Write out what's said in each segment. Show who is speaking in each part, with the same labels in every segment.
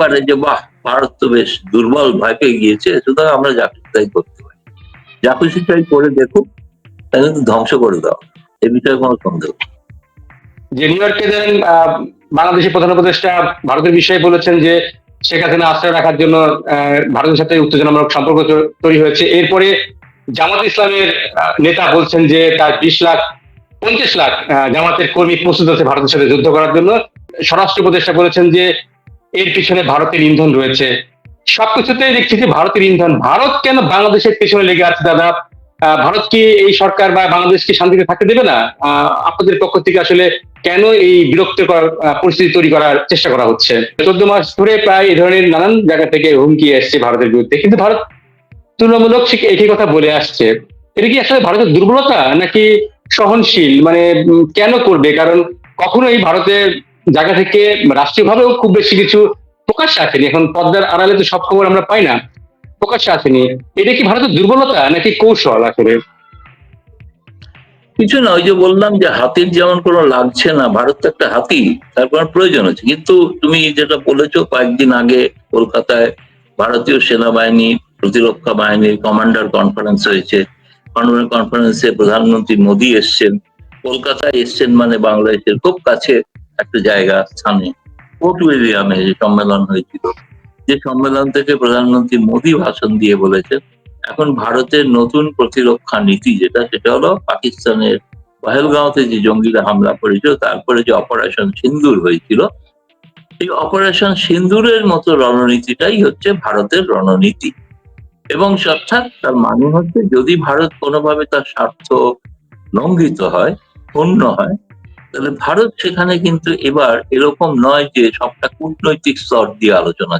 Speaker 1: পারে যে, বাহ, ভারত তো বেশ দুর্বল পেয়ে গিয়েছে, সুতরাং আমরা যা খুশি তাই করতে পারি। যা খুশি তাই করে দেখুক কিন্তু ধ্বংস করে দাও। এ বিষয়ে কোনো সন্দেহ
Speaker 2: যে নিউ ইয়র্কে দেন বাংলাদেশের প্রধান উপদেষ্টা ভারতের বিষয়ে বলেছেন যে হাসিনা আশ্রয় রাখার জন্য ভারতের সাথে উত্তেজনামূলক সম্পর্ক তৈরি হয়েছে। এরপরে জামাত ইসলামের নেতা বলছেন যে, তার বিশ লাখ, পঞ্চাশ লাখ জামাতের কর্মী প্রস্তুত আছে ভারতের সাথে যুদ্ধ করার জন্য। স্বরাষ্ট্র উপদেষ্টা বলেছেন যে এর পিছনে ভারতের ইন্ধন রয়েছে। সবকিছুতেই দেখছি যে ভারতের ইন্ধন। ভারত কেন বাংলাদেশের পেছনে লেগে আছে, দাদা? ভারত কি এই সরকার বা বাংলাদেশকে শান্তিতে থাকতে দেবে না? আপনাদের পক্ষ থেকে আসলে কেন এই বিরক্তকর পরিস্থিতি তৈরি করার চেষ্টা করা হচ্ছে? চোদ্দ মাস ধরে প্রায় এই ধরনের নানান জায়গা থেকে হুমকি এসছে ভারতের বিরুদ্ধে। কিন্তু ভারত তুলনামূলক ঠিক একই কথা বলে আসছে। এটা কি আসলে ভারতের দুর্বলতা নাকি সহনশীল? মানে কেন করবে? কারণ কখনোই ভারতের জায়গা থেকে রাষ্ট্রীয়ভাবেও খুব বেশি কিছু প্রকাশ্যে আসেনি। এখন পদ্মার আড়ালে তো সব খবর আমরা পাই না প্রকাশ্যে আসেনি। এটা কি ভারতের দুর্বলতা নাকি কৌশল আসলে?
Speaker 1: কিছু না, ওই যে বললাম যে হাতির যেমন কোনো লাগছে না, ভারত তো একটা হাতি, তার কোনো প্রয়োজন আছে। কিন্তু তুমি যেটা বলেছ কয়েকদিন আগে কলকাতায় ভারতীয় সেনাবাহিনী প্রতিরক্ষা বাহিনীর কমান্ডার কনফারেন্স হয়েছে। কনফারেন্সে প্রধানমন্ত্রী মোদী এসছেন। কলকাতায় এসছেন মানে বাংলাদেশের খুব কাছে। একটা জায়গা স্থানে কোর্ট উইলিয়ামে যে সম্মেলন হয়েছিল। যে সম্মেলন থেকে প্রধানমন্ত্রী মোদী ভাষণ দিয়ে বলেছেন, এখন ভারতের নতুন প্রতিরক্ষা নীতি যেটা, সেটা হলো পাকিস্তানের পহেলগাঁওতে যে জঙ্গিরা হামলা করেছিল, তারপরে যে অপারেশন সিন্দুর হয়েছিল, এই অপারেশন সিন্দুরের মতো রণনীতিটাই হচ্ছে ভারতের রণনীতি। এবং অর্থাৎ তার মানে হচ্ছে, যদি ভারত কোনোভাবে তার স্বার্থ লঙ্ঘিত হয় পূর্ণ হয় তাহলে ভারত সেখানে কিন্তু এবার এরকম নয় যে সবটা কূটনৈতিক স্তর দিয়ে আলোচনা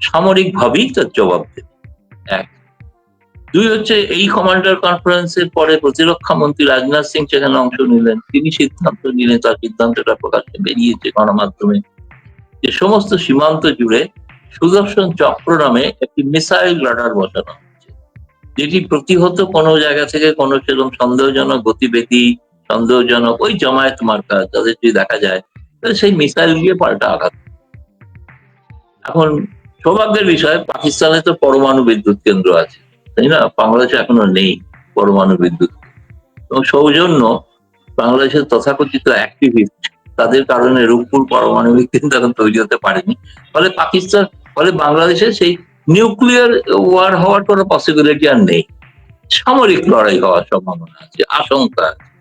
Speaker 1: সামরিক ভাবেই তার জবাব দেবে। এক। দুই হচ্ছে এই কমান্ডার কনফারেন্সের পরে প্রতিরক্ষা মন্ত্রী রাজনাথ সিং সেখানে অংশ নিলেন। তিনি সিদ্ধান্ত নিলেন, তার সিদ্ধান্তটা প্রকাশ্যে বেরিয়েছে গণমাধ্যমে যে সমস্ত সীমান্ত জুড়ে সুদর্শন চক্র নামে একটি মিসাইল রাডার বসানো হচ্ছে, যেটি প্রতিহত কোনো জায়গা থেকে কোনো সেরকম সন্দেহজনক গতিবিধি সন্দেহজনক, ওই জামায়াত মার্কা তাদের যদি দেখা যায়, তাহলে সেই মিসাইল দিয়ে পাল্টা আঘাত। এখন সৌভাগ্যের বিষয়, পাকিস্তানে তো পরমাণু বিদ্যুৎ কেন্দ্র আছে, তাই না? বাংলাদেশে এখনও নেই পরমাণু বিদ্যুৎ এবং সৌজন্য বাংলাদেশের তথাকথিত অ্যাক্টিভিস্ট তাদের কারণে রূপপুর পারমাণবিক কেন্দ্র এখন তৈরি হতে পারেনি। ফলে পাকিস্তান, ফলে বাংলাদেশে সেই নিউক্লিয়ার ওয়ার হওয়ার কোনো পসিবিলিটি আর নেই। সামরিক লড়াই হওয়ার সম্ভাবনা আছে, আশঙ্কা আছে।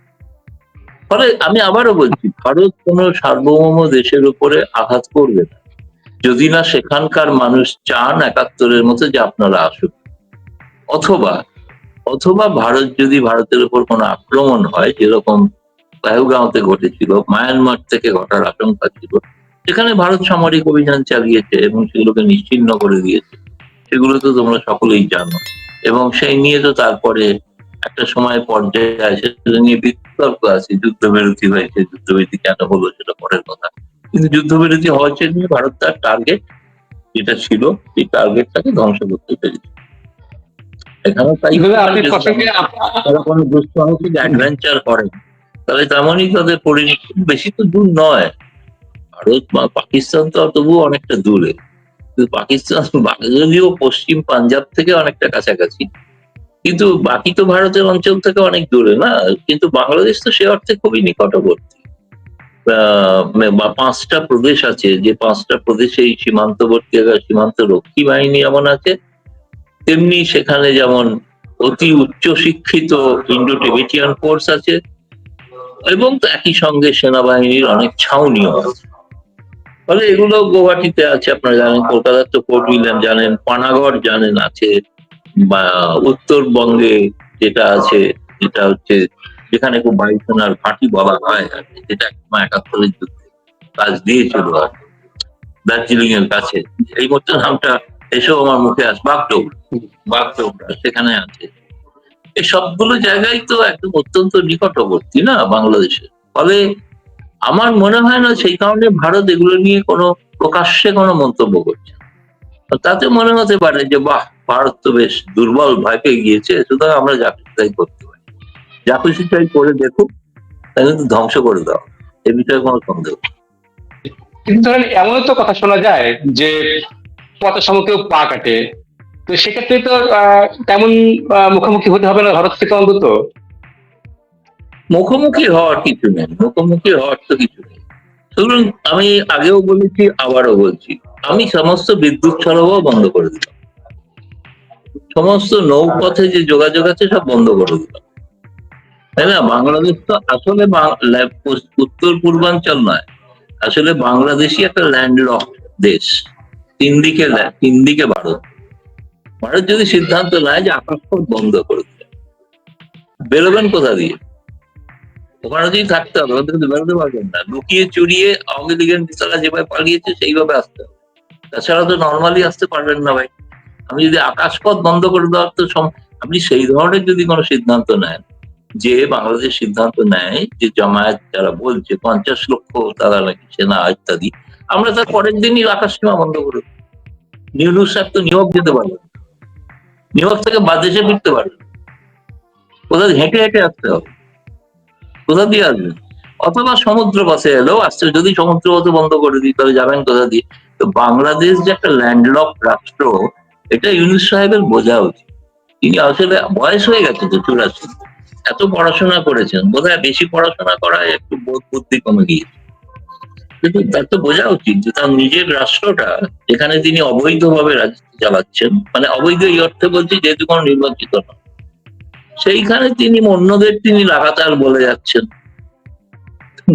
Speaker 1: ফলে আমি আবারও বলছি, ভারত কোনো সার্বভৌম দেশের উপরে আঘাত করবে না। যদি না সেখানকার মানুষ চান একাত্তরের মতো যে আপনারা আসুন অথবা অথবা ভারত যদি ভারতের উপর কোনো আক্রমণ হয়, যেরকম পেহলগাঁওতে ঘটেছিল, মায়ানমার থেকে ঘটার আশঙ্কা ছিল, সেখানে ভারত সামরিক অভিযান চালিয়েছে এবং সেগুলোকে নিশ্চিহ্ন করে দিয়েছে। সেগুলো তো তোমরা সকলেই জানো। এবং সেই নিয়ে তো তারপরে একটা সময় পর্যায়ে আসে সেটা নিয়ে বিতর্ক আছে যুদ্ধবিরতি হয়েছে যুদ্ধবিরতি কেন হলো সেটা পরের কথা। কিন্তু যুদ্ধবিরতি হওয়ার জন্য ভারত তার টার্গেট যেটা ছিল সেই টার্গেটটাকে ধ্বংস করতে পেরেছে। এখানেও তাই তারা কোনো দুঃসাহসিক অ্যাডভেঞ্চার করে। তাহলে তেমনই তাদের পরিণতি বেশি তো দূর নয়। ভারত বা পাকিস্তান তো তবুও অনেকটা দূরে। কিন্তু পাকিস্তান যদিও পশ্চিম পাঞ্জাব থেকে অনেকটা কাছাকাছি। কিন্তু বাকি তো ভারতের অঞ্চল থেকে অনেক দূরে, না? কিন্তু বাংলাদেশ তো সে অর্থে খুবই নিকটবর্তী। পাঁচটা প্রদেশ আছে, যে পাঁচটা প্রদেশে এই সীমান্তবর্তী সীমান্ত রক্ষী বাহিনী যেমন আছে, তেমনি সেখানে যেমন অতি উচ্চ শিক্ষিত ইন্ডো টিবেটিয়ান ফোর্স আছে, এবং একই সঙ্গে সেনাবাহিনীর অনেক ছাউনিও আছে। ফলে এগুলো গৌহাটিতে আছে, আপনারা জানেন, কলকাতার তো কোর্ট জানেন, পানাগড় জানেন আছে বা উত্তরবঙ্গে যেটা আছে, যেটা হচ্ছে যেখানে খুব বায়ুসেনার ফাঁটি বলা হয় আর যেটা একসময় একাত্তরের যুদ্ধে কাজ দিয়েছিল আর দার্জিলিং এর কাছে। এই মতো নামটা এসব আমার মুখে আস, বাগডোগরা। বাগডোগরা, সেখানে আছে। এই সবগুলো জায়গায় তো একদম অত্যন্ত নিকটবর্তী না বাংলাদেশের। ফলে আমার মনে হয় না সেই কারণে ভারত এগুলো নিয়ে কোনো প্রকাশ্যে কোনো মন্তব্য করছে। তাতে মনে হতে পারে যে, বাহ ভারত তো বেশ দুর্বল ভয় পেয়ে গিয়েছে সুতরাং আমরা যা খুশি তাই করতে পারি। যা খুশি তাই করে দেখুক তাই কিন্তু ধ্বংস করে দাও এ বিষয়ে কোনো সন্দেহ
Speaker 2: কিন্তু ধরেন এমনও তো কথা শোনা যায় যে পথের সময় কেউ পা কাটে তো সেক্ষেত্রে তো তেমন মুখোমুখি হতে হবে না ভারত থেকে অন্তত?
Speaker 1: মুখোমুখি হওয়ার কিছু নেই মুখোমুখি হওয়ার তো কিছু নেই। ধরুন আমি আগেও বলেছি আবারও বলছি আমি সমস্ত বিদ্যুৎ সরবরাহ বন্ধ করে দিলাম। সমস্ত নৌপথে যে যোগাযোগ আছে, সব বন্ধ করে দিলাম তাই না? বাংলাদেশ তো আসলে উত্তর পূর্বাঞ্চল নয়। আসলে বাংলাদেশই একটা ল্যান্ডলক দেশ। তিন দিকে তিন দিকে ভারত। ভারত যদি সিদ্ধান্ত নেয় যে আকাশপথ বন্ধ করে দিবে বেরোবেন কোথা দিয়ে? ওখানে যদি থাকতে হবে, ওখান থেকে তো বেরোতে পারবেন না। লুকিয়ে চুরিয়ে আওয়ামী লীগের নেতারা যেভাবে পালিয়েছে, সেইভাবে আসতে হবে। তাছাড়া তো নর্মালি আসতে পারবেন না ভাই। আমি যদি আকাশপথ বন্ধ করে দেওয়ার তো আপনি সেই ধরনের যদি কোনো সিদ্ধান্ত নেন, যে বাংলাদেশ সিদ্ধান্ত নেয় যে জামায়াত যারা বলছে, পঞ্চাশ লক্ষ তারা নাকি সেনা ইত্যাদি, আমরা তার পরের দিনই আকাশ সীমা বন্ধ করে। নিউজ সাহেব তো নিয়োগ যেতে পারবেন না। নিয়োগ থেকে বাদেশে ফিরতে পারবেন না। কোথাও হেঁটে হেঁটে আসতে হবে কোথা দিয়ে আসবেন অথবা সমুদ্র পথে এলেও আসছে যদি সমুদ্র পথে বন্ধ করে দিই, তাহলে যাবেন কোথা দিয়ে তো বাংলাদেশ যে একটা ল্যান্ডলক রাষ্ট্র এটা ইউনুস সাহেবের বোঝা উচিত। তিনি আসলে বয়স হয়ে গেছে তো চুরাশি। এত পড়াশোনা করেছেন, বোধহয় বেশি পড়াশোনা করায় একটু বোধ বুদ্ধি কমে গিয়েছে। কিন্তু তার তো বোঝা উচিত যে তার নিজের রাষ্ট্রটা, যেখানে তিনি অবৈধভাবে রাজত্ব চালাচ্ছেন মানে অবৈধ এই অর্থে বলছি যেহেতু কোনো নির্বাচিত নয় সেইখানে তিনি অন্যদের তিনি লাগাতার বলে যাচ্ছেন।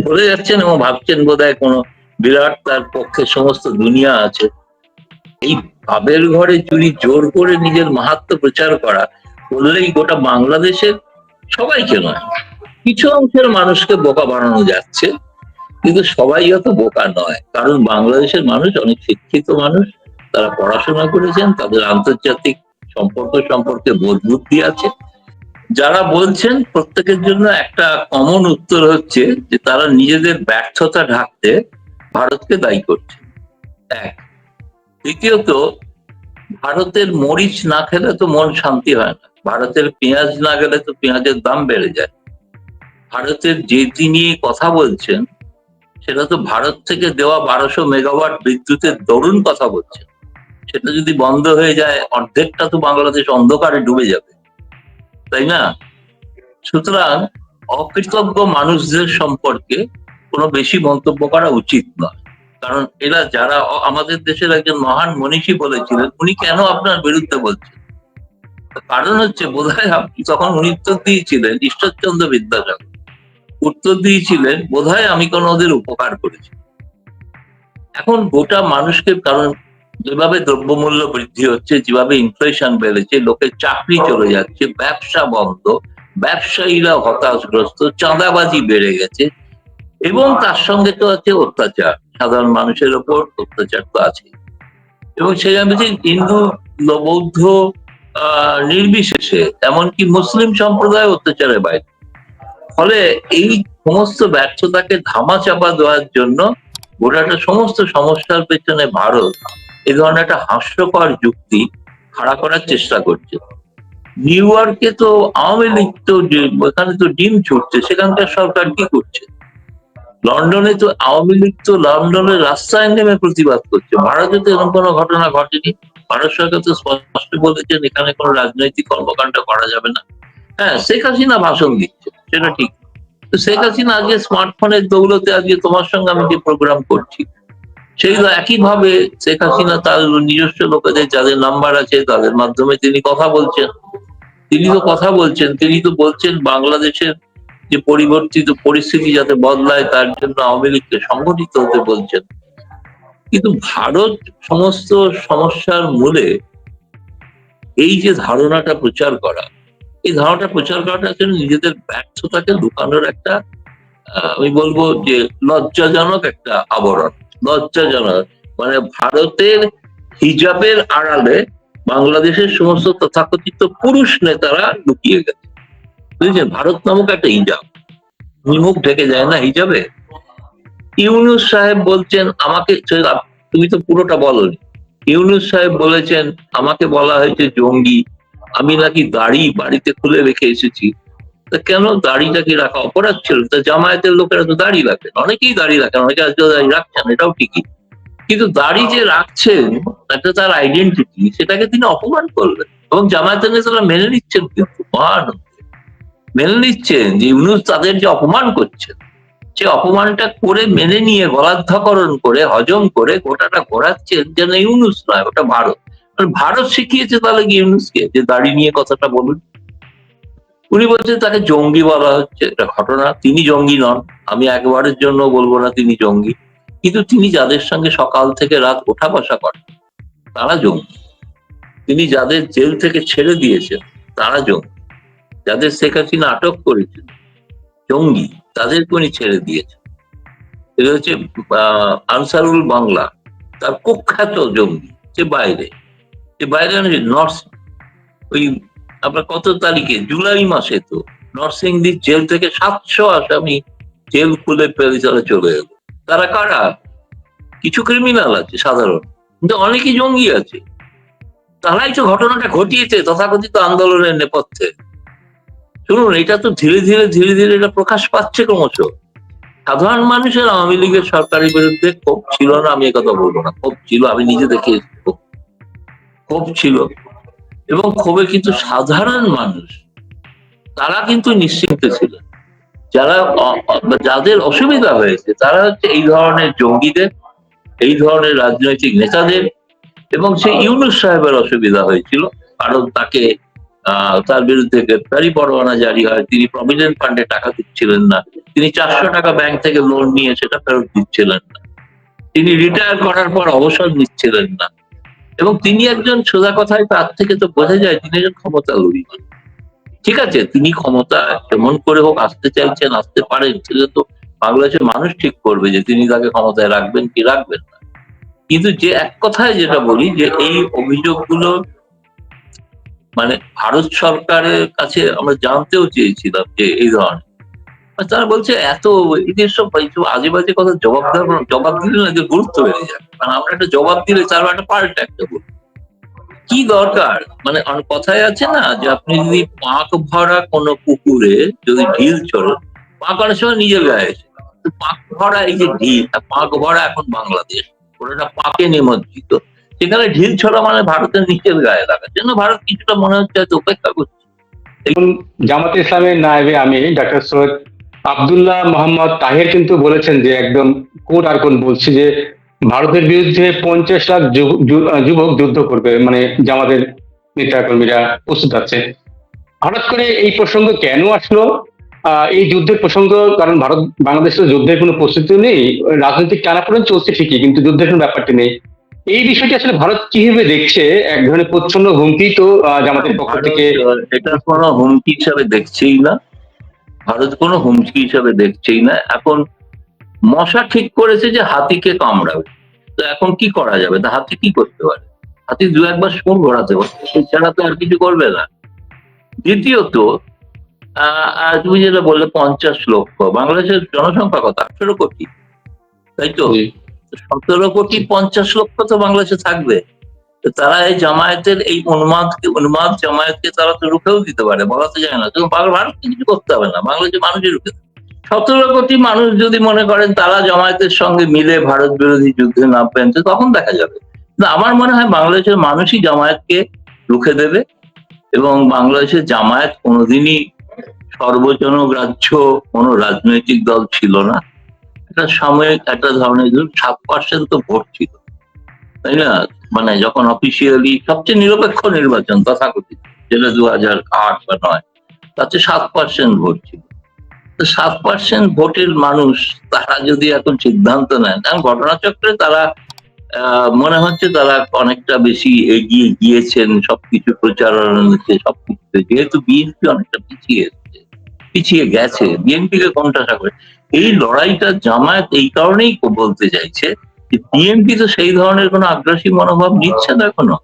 Speaker 1: বলে যাচ্ছেন এবং ভাবছেন বোধ হয় কোনো বিরাট তার পক্ষে সমস্ত দুনিয়া আছে। এই ভাবের ঘরে চুরি, জোর করে নিজের মাহাত্ম প্রচার করা করলেই গোটা বাংলাদেশের সবাইকে নয়। কিছু অংশের মানুষকে বোকা বানানো যাচ্ছে, কিন্তু সবাই অত বোকা নয়। কারণ বাংলাদেশের মানুষ অনেক শিক্ষিত মানুষ, তারা পড়াশোনা করেছেন, তাদের আন্তর্জাতিক সম্পর্ক সম্পর্কে বোধ বুদ্ধি আছে। যারা বলছেন, প্রত্যেকের জন্য একটা কমন উত্তর হচ্ছে যে তারা নিজেদের ব্যর্থতা ঢাকতে ভারতকে দায়ী করছে। এক দ্বিতীয়ত, ভারতের মরিচ না খেলে তো মন শান্তি হয় না। ভারতের পেঁয়াজ না গেলে তো পেঁয়াজের দাম বেড়ে যায়। ভারতের যে তিনি কথা বলছেন, সেটা তো ভারত থেকে দেওয়া বারোশো মেগাওয়াট বিদ্যুতের দরুন কথা বলছেন। সেটা যদি বন্ধ হয়ে যায়, অর্ধেকটা তো বাংলাদেশ অন্ধকারে ডুবে যাবে। তাই না? সুতরাং অকৃতজ্ঞ মানুষদের সম্পর্কে কোনো বেশি মন্তব্য করা উচিত নয়। কারণ এরা যারা আমাদের দেশের একজন মহান মনীষী বলেছিলেন, উনি কেন আপনার বিরুদ্ধে বলছেন? কারণ হচ্ছে বোধহয় আপনি তখন উনি উত্তর দিয়েছিলেন, ঈশ্বরচন্দ্র বিদ্যাসাগর, উত্তর দিয়েছিলেন বোধ হয় আমি কোনো ওদের উপকার করেছি। এখন গোটা মানুষকে, কারণ যেভাবে দ্রব্যমূল্য বৃদ্ধি হচ্ছে, যেভাবে ইনফ্লেশন বেড়েছে, লোকের চাকরি চলে যাচ্ছে, ব্যবসা বন্ধ, ব্যবসায়ীরা হতাশগ্রস্ত, চাঁদাবাজি বেড়ে গেছে, এবং তার সঙ্গে তো আছে অত্যাচার। সাধারণ মানুষের ওপর অত্যাচার তো আছে এবং আমি বলছি হিন্দু, বৌদ্ধ নির্বিশেষে এমনকি মুসলিম সম্প্রদায় অত্যাচারের বাইরে। ফলে এই সমস্ত ব্যর্থতাকে ধামা চাপা দেওয়ার জন্য গোটাটা সমস্ত সমস্যার পেছনে ভারত এ ধরনের একটা হাস্যকর যুক্তি খাড়া করার চেষ্টা করছে। নিউ ইয়র্কে তো আওয়ামী লীগ তো ওখানে তো ডিম ছুটছে, সেখানকার সরকার কি করছে? লন্ডনে তো আওয়ামী লীগ তো লন্ডনের রাস্তায় নেমে প্রতিবাদ করছে। ভারতে তো এরকম কোনো ঘটনা ঘটেনি। ভারত সরকার তো স্পষ্ট বলেছেন, এখানে কোনো রাজনৈতিক কর্মকাণ্ড করা যাবে না। হ্যাঁ শেখ হাসিনা ভাষণ দিচ্ছে, সেটা ঠিক। তো শেখ হাসিনা আজকে স্মার্টফোনের দৌলতে আজকে তোমার সঙ্গে আমি যে প্রোগ্রাম করছি, সেই একই ভাবে শেখ হাসিনা তার নিজস্ব লোকেদের যাদের নাম্বার আছে, তাদের মাধ্যমে তিনি কথা বলছেন। তিনি তো কথা বলছেন, তিনি তো বলছেন বাংলাদেশের যে পরিবর্তিত পরিস্থিতি যাতে বদলায় তার জন্য আওয়ামী লীগকে সংগঠিত হতে বলছেন। কিন্তু ভারত সমস্ত সমস্যার মূলে এই যে ধারণাটা প্রচার করা, এই ধারণাটা প্রচার করাটা আসলে নিজেদের ব্যর্থতাকে লুকানোর একটা আমি বলব যে লজ্জাজনক একটা আবরণ। লজ্জাজনক। মানে ভারতের হিজাবের আড়ালে বাংলাদেশের সমস্ত তথাকথিত পুরুষ নেতারা লুকিয়ে গেছে। বুঝেছেন? ভারত নামক একটা হিজাব। মুখ ঢেকে যায় না হিজাবে? ইউনুস সাহেব বলছেন আমাকে তুমি তো পুরোটা বলনি। ইউনুস সাহেব বলেছেন আমাকে বলা হয়েছে জঙ্গি। আমি নাকি দাড়ি বাড়িতে খুলে রেখে এসেছি। তা কেন দাড়িটা কি রাখা অপরাধ ছিল? তা জামায়াতের লোকেরা তো দাড়ি রাখেন। অনেকেই দাড়ি রাখেন অনেকে আজকে দাড়ি রাখছেন এটাও ঠিকই। কিন্তু দাড়ি যে রাখছেন একটা তার আইডেন্টিটি সেটাকে তিনি অপমান করলেন। এবং জামায়াতের নেতারা মেনে নিচ্ছেন কিন্তু মহান মেনে নিচ্ছেন যে ইউনুস তাদের যে অপমান করছেন সে অপমানটা করে মেনে নিয়ে গলাধ্যাকরণ করে, হজম করে গোটাটা ঘোরাচ্ছেন যেন ইউনুস নয়, ওটা ভারত। ভারত শিখিয়েছে তাহলে কি ইউনুসকে যে দাড়ি নিয়ে কথাটা বলুন? উনি বলছেন তাকে জঙ্গি বলা হচ্ছে, এটা ঘটনা। তিনি জঙ্গি নন, আমি একবারের জন্য বলব না তিনি জঙ্গি। কিন্তু তিনি যাদের সঙ্গে সকাল থেকে রাত ওঠা বসা করেন, তারা জঙ্গি। তিনি যাদের জেল থেকে ছেড়ে দিয়েছেন, তারা জঙ্গি। যাদের শেখ হাসিনা আটক করেছেন, জঙ্গি তাদেরকে উনি ছেড়ে দিয়েছেন। এটা হচ্ছে আনসারুল বাংলা, তার কুখ্যাত জঙ্গি যে বাইরে। যে বাইরে মানে নর্থ ওই আপনার কত তারিখে? জুলাই মাসে তো নরসিংদীর জেল থেকে সাতশো আসামি জেল খুলে ফেলে চলে এলো। তারা কারা? কিছু ক্রিমিনাল আছে সাধারণ, কিন্তু অনেকই জঙ্গি আছে। তারাই তো ঘটনাটা ঘটিয়েছে, তথাকথিত আন্দোলনের নেপথ্যে। শুনুন, এটা তো ধীরে ধীরে ধীরে ধীরে এটা প্রকাশ পাচ্ছে ক্রমশ। সাধারণ মানুষের আওয়ামী লীগের সরকারের বিরুদ্ধে ক্ষোভ ছিল না, আমি একথা বলব না। ক্ষোভ ছিল, আমি নিজে দেখে ক্ষোভ। ছিল। এবং ক্ষোভে কিন্তু সাধারণ মানুষ, তারা কিন্তু নিশ্চিন্ত ছিলেন যারা যাদের অসুবিধা হয়েছে, তারা হচ্ছে এই ধরনের জঙ্গিদের, এই ধরনের রাজনৈতিক নেতাদের এবং সেই ইউনুস সাহেবের অসুবিধা হয়েছিল। কারণ তাকে তার বিরুদ্ধে গ্রেপ্তারি পরোয়ানা জারি হয়। তিনি প্রভিডেন্ট ফান্ডে টাকা দিচ্ছিলেন না। তিনি চারশো টাকা ব্যাংক থেকে লোন নিয়ে সেটা ফেরত দিচ্ছিলেন না। তিনি রিটায়ার করার পর অবসর নিচ্ছিলেন না। এবং তিনি একজন সোজা কথায় তার থেকে তো বোঝা যায় তিনি একজন ক্ষমতা লোভী। মানুষ। ঠিক আছে, তিনি ক্ষমতা কেমন করে হোক আসতে চাইছেন, আসতে পারেন, সেটা তো বাংলাদেশের মানুষ ঠিক করবে যে তিনি তাকে ক্ষমতায় রাখবেন কি রাখবেন না। কিন্তু যে এক কথায় যেটা বলি যে এই অভিযোগগুলো মানে ভারত সরকারের কাছে আমরা জানতেও চেয়েছিলাম যে এই ধরনের। তারা বলছে, এত এদের সব আজে বাজে কথা জবাব দেওয়ার জবাব দিলে না যে গুরুত্ব বেড়ে যাবে কারণ আমরা একটা জবাব দিলে তার একটা পাল্টা একটা বলি। কি দরকার? মানে কথায় আছে না যে আপনি যদি পাক ভরা কোনো পুকুরে যদি ঢিল চড়েন পাক অনেক সময় নিজের গায়ে এসে পাক ভরা এই যে ঢিল পাক ভরা এখন বাংলাদেশ। ওটা পাকে নিমজ্জিত। সেখানে ঢিল ছড়া মানে ভারতের নিচের গায়ে লাগা। জন্য ভারত কিছুটা মনে হচ্ছে হয়তো উপেক্ষা করছে।
Speaker 2: জামাতে ইসলামের নায়েবে আমি ডাক্তার সৈয়দ আব্দুল্লাহ মোহাম্মদ তাহের কিন্তু বলেছেন যে একদম কোট আর কোন বলছি যে ভারতের বিরুদ্ধে পঞ্চাশ লাখ যুবক যুদ্ধ করবে মানে জামাতের নেতা কর্মীরা প্রস্তুত আছে। হঠাৎ করে এই প্রসঙ্গ কেন আসলো? এই যুদ্ধের প্রসঙ্গ, কারণ ভারত, বাংলাদেশের যুদ্ধের কোনো প্রস্তুতি নেই। রাজনৈতিক টানাপোড়েন চলছে ঠিকই, কিন্তু যুদ্ধের কোনো ব্যাপারটি নেই। এই বিষয়টি আসলে ভারত কীভাবে দেখছে? এক ধরনের প্রচ্ছন্ন হুমকি তো জামাতের পক্ষ থেকে।
Speaker 1: এটা কোনো হুমকি হিসাবে দেখছেই না। ভারত কোনো হুমকি হিসাবে দেখছেই না। এখন মশা ঠিক করেছে যে হাতিকে কামড়াবে। তো এখন কি করা যাবে? তা হাতি কি করতে পারে? হাতি দু একবার সুর ঘোরাতে পারে। এছাড়া তো আর কিছু করবে না। দ্বিতীয়ত তুমি যেটা বললে পঞ্চাশ লক্ষ। বাংলাদেশের জনসংখ্যা কত? আঠেরো কোটি। তাই তো। সতেরো কোটি পঞ্চাশ লক্ষ তো বাংলাদেশে থাকবে। তারা এই জামায়াতের এই উন্মাদ উন্মাদ জামায়াতকে তারা তো রুখেও দিতে পারে বলা তো যায় না ভারতকে কিছু করতে হবে না বাংলাদেশের মানুষই রুখে সতেরো কোটি মানুষ যদি মনে করেন তারা জামায়াতের সঙ্গে মিলে ভারত বিরোধী যুদ্ধে নামবেন, তো তখন দেখা যাবে। কিন্তু আমার মনে হয় বাংলাদেশের মানুষই জামায়াতকে রুখে দেবে এবং বাংলাদেশের জামায়াত কোনোদিনই সর্বজনগ্রাহ্য কোনো রাজনৈতিক দল ছিল না। একটা সাময়িক একটা ধরনের ধরুন সাত পার্সেন্ট তো ভোট ছিল তাই না? মানে যখন অফিসিয়ালি সবচেয়ে নিরপেক্ষ নির্বাচন তথাকথিত, যেটা দু হাজার আট বা নয় তাতে সাত পার্সেন্ট ভোট ছিল সাত পার্সেন্ট ভোটের মানুষ, তারা যদি এখন সিদ্ধান্ত নেন, কারণ ঘটনাচক্রে তারা মনে হচ্ছে তারা অনেকটা বেশি এগিয়ে গিয়েছেন, সবকিছু প্রচারণাতে সবকিছু যেহেতু বিএনপি অনেকটা পিছিয়ে পিছিয়ে গেছে বিএনপি কে কোনটা করে এই লড়াইটা জামায়াত এই কারণেই বলতে চাইছে যে বিএনপি তো সেই ধরনের কোনো আগ্রাসী মনোভাব নিচ্ছে না এখনও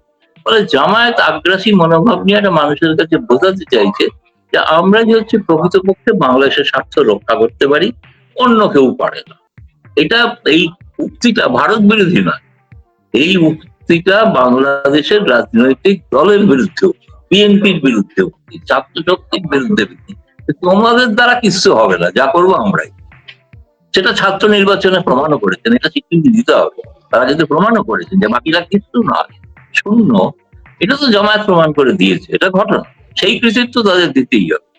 Speaker 1: ফলে জামায়াত আগ্রাসী মনোভাব নিয়ে একটা মানুষের কাছে বোঝাতে চাইছে যে আমরা যে হচ্ছে প্রকৃতপক্ষে বাংলাদেশের স্বার্থ রক্ষা করতে পারি, অন্য কেউ পারে না। এটা এই উক্তিটা ভারত বিরোধী নয়। এই উক্তিটা বাংলাদেশের রাজনৈতিক দলের বিরুদ্ধে বিএনপির বিরুদ্ধে ছাত্র শক্তির বিরুদ্ধে। তোমাদের দ্বারা কিচ্ছু হবে না, যা করব আমরাই। সেটা ছাত্র নির্বাচনে প্রমাণও করেছেন, এটা স্বীকৃতি দিতে হবে। তারা যদি প্রমাণও করেছেন যে বাকিরা কিছু নয়, শূন্য। এটা তো জমায়েত প্রমাণ করে দিয়েছে, এটা ঘটনা। সেই কৃতিত্ব তাদের দিতেই হবে।